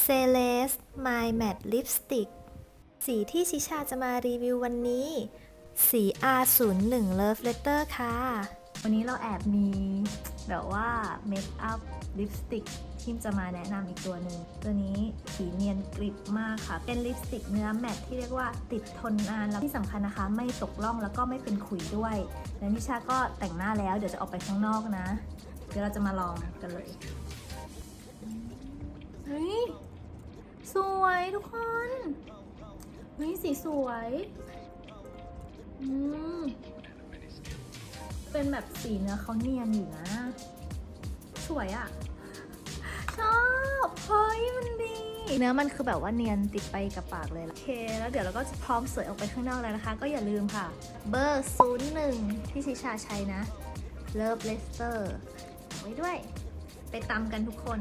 เซเลส My Matte Lipstick สีที่ชิชาจะมารีวิววันนี้ สี R01 Love Letter ค่ะ วันนี้เราแอบมีแบบว่าเมคอัพลิปสติกที่จะมาแนะนำอีกตัวหนึ่ง ตัวนี้สีเนียนกริบมากค่ะ เป็นลิปสติกเนื้อแมตที่เรียกว่าติดทนนานแล้วที่สำคัญนะคะ ไม่ตกล่องแล้วก็ไม่เป็นขุยด้วย แล้วนิชาก็แต่งหน้าแล้วเดี๋ยวจะออกไปข้างนอกนะ เดี๋ยวเราจะมาลองกันเลย สวยทุกคนเฮ้ยสีสวยอืมเป็นแบบสีเนื้อเขาเนียนอยู่นะ สวยอะ่ะ ชอบ เฮ้ยมันดี เนื้อมันคือแบบว่าเนียนติดไปกับปากเลยล่ะโอเค แล้วเดี๋ยวเราก็จะพร้อมสวยออกไปข้างนอกแล้วนะคะ ก็อย่าลืมค่ะ เบอร์01ที่ชิชาใช้นะ Love Lester ไว้ด้วย ไปตามกันทุกคน